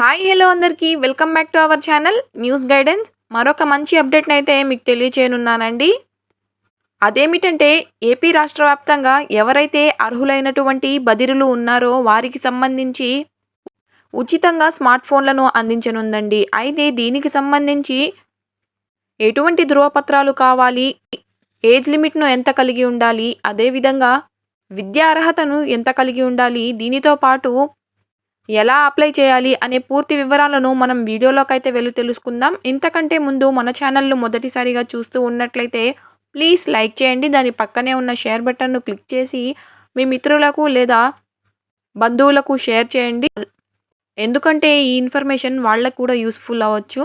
Hi hello అందరికీ. Welcome back to our channel news guidance. మరొక మంచి అప్డేట్ని అయితే మీకు తెలియచేయనున్నానండి. అదేమిటంటే ఏపీ రాష్ట్ర వ్యాప్తంగా ఎవరైతే అర్హులైనటువంటి బదిరులు ఉన్నారో వారికి సంబంధించి ఉచితంగా స్మార్ట్ ఫోన్లను అందించనుందండి. అయితే దీనికి సంబంధించి ఎటువంటి ధృవపత్రాలు కావాలి? ఏజ్ లిమిట్ను ఎంత కలిగి ఉండాలి? అదేవిధంగా విద్యా అర్హతను ఎంత కలిగి ఉండాలి? దీనితో పాటు ఎలా అప్లై చేయాలి అనే పూర్తి వివరాలను మనం వీడియోలోకి అయితే వెళ్ళి తెలుసుకుందాం. ఇంతకంటే ముందు మన ఛానల్ను మొదటిసారిగా చూస్తూ ఉన్నట్లయితే ప్లీజ్ లైక్ చేయండి. దాని పక్కనే ఉన్న షేర్ బటన్ను క్లిక్ చేసి మీ మిత్రులకు లేదా బంధువులకు షేర్ చేయండి. ఎందుకంటే ఈ ఇన్ఫర్మేషన్ వాళ్ళకు కూడా యూస్ఫుల్ అవ్వచ్చు.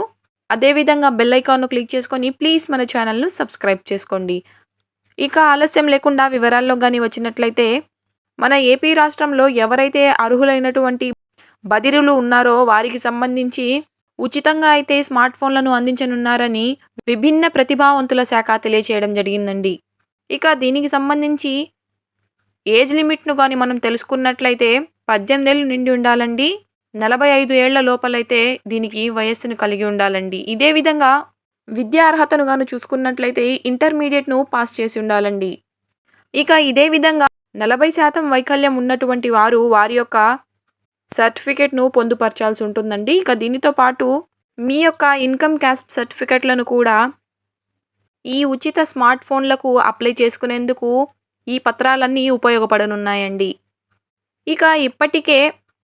అదేవిధంగా బెల్ ఐకాన్ను క్లిక్ చేసుకొని ప్లీజ్ మన ఛానల్ను సబ్స్క్రైబ్ చేసుకోండి. ఇక ఆలస్యం లేకుండా వివరాల్లో కానీ వచ్చినట్లయితే మన ఏపీ రాష్ట్రంలో ఎవరైతే అర్హులైనటువంటి బదిరులు ఉన్నారో వారికి సంబంధించి ఉచితంగా అయితే స్మార్ట్ ఫోన్లను అందించనున్నారని విభిన్న ప్రతిభావంతుల శాఖ తెలియచేయడం జరిగిందండి. ఇక దీనికి సంబంధించి ఏజ్ లిమిట్ను కానీ మనం తెలుసుకున్నట్లయితే పద్దెనిమిదేళ్ళు నిండి ఉండాలండి. నలభై ఐదు ఏళ్ళ లోపలైతే దీనికి వయస్సును కలిగి ఉండాలండి. ఇదే విధంగా విద్యా అర్హతను గాను చూసుకున్నట్లయితే ఇంటర్మీడియట్ను పాస్ చేసి ఉండాలండి. ఇక ఇదే విధంగా నలభై శాతం వైకల్యం ఉన్నటువంటి వారు వారి యొక్క సర్టిఫికేట్ను పొందుపరచాల్సి ఉంటుందండి. ఇక దీనితో పాటు మీ యొక్క ఇన్కమ్ క్యాస్ట్ సర్టిఫికెట్లను కూడా ఈ ఉచిత స్మార్ట్ ఫోన్లకు అప్లై చేసుకునేందుకు ఈ పత్రాలన్నీ ఉపయోగపడనున్నాయండి. ఇక ఇప్పటికే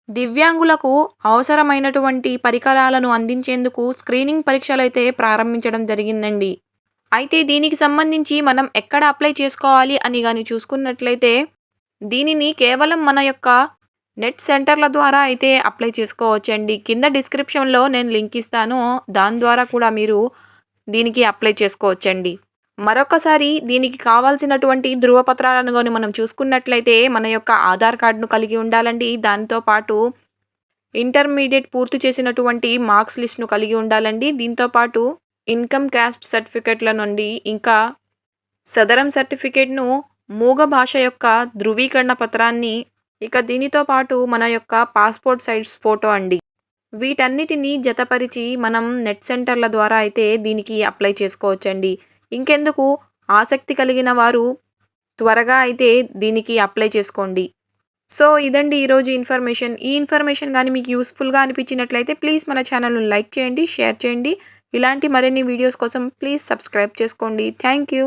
దివ్యాంగులకు అవసరమైనటువంటి పరికరాలను అందించేందుకు స్క్రీనింగ్ పరీక్షలు అయితే ప్రారంభించడం జరిగిందండి. అయితే దీనికి సంబంధించి మనం ఎక్కడ అప్లై చేసుకోవాలి అని కానీ చూసుకున్నట్లయితే దీనిని కేవలం మన యొక్క నెట్ సెంటర్ల ద్వారా అయితే అప్లై చేసుకోవచ్చండి. కింద డిస్క్రిప్షన్లో నేను లింక్ ఇస్తాను. దాని ద్వారా కూడా మీరు దీనికి అప్లై చేసుకోవచ్చండి. మరొకసారి దీనికి కావాల్సినటువంటి ధృవపత్రాలను కానీ మనం చూసుకున్నట్లయితే మన యొక్క ఆధార్ కార్డును కలిగి ఉండాలండి. దానితో పాటు ఇంటర్మీడియట్ పూర్తి చేసినటువంటి మార్క్స్ లిస్ట్ను కలిగి ఉండాలండి. దీంతో పాటు ఇన్కమ్ క్యాస్ట్ సర్టిఫికెట్ల నుండి ఇంకా సదరం సర్టిఫికేట్ను మూగ భాష యొక్క ధృవీకరణ పత్రాన్ని ఇక దీనితో పాటు మన యొక్క పాస్పోర్ట్ సైజ్ ఫోటో అండి. వీటన్నిటిని జతపరిచి మనం నెట్ సెంటర్ల ద్వారా అయితే దీనికి అప్లై చేసుకోవచ్చండి. ఇంకెందుకు? ఆసక్తి కలిగిన వారు త్వరగా అయితే దీనికి అప్లై చేసుకోండి. సో ఇదండి ఈరోజు ఇన్ఫర్మేషన్. ఈ ఇన్ఫర్మేషన్ కానీ మీకు యూస్ఫుల్గా అనిపించినట్లయితే ప్లీజ్ మన ఛానల్ను లైక్ చేయండి షేర్ చేయండి. ఇలాంటి మరిన్ని వీడియోస్ కోసం ప్లీజ్ సబ్స్క్రైబ్ చేసుకోండి. Thank you.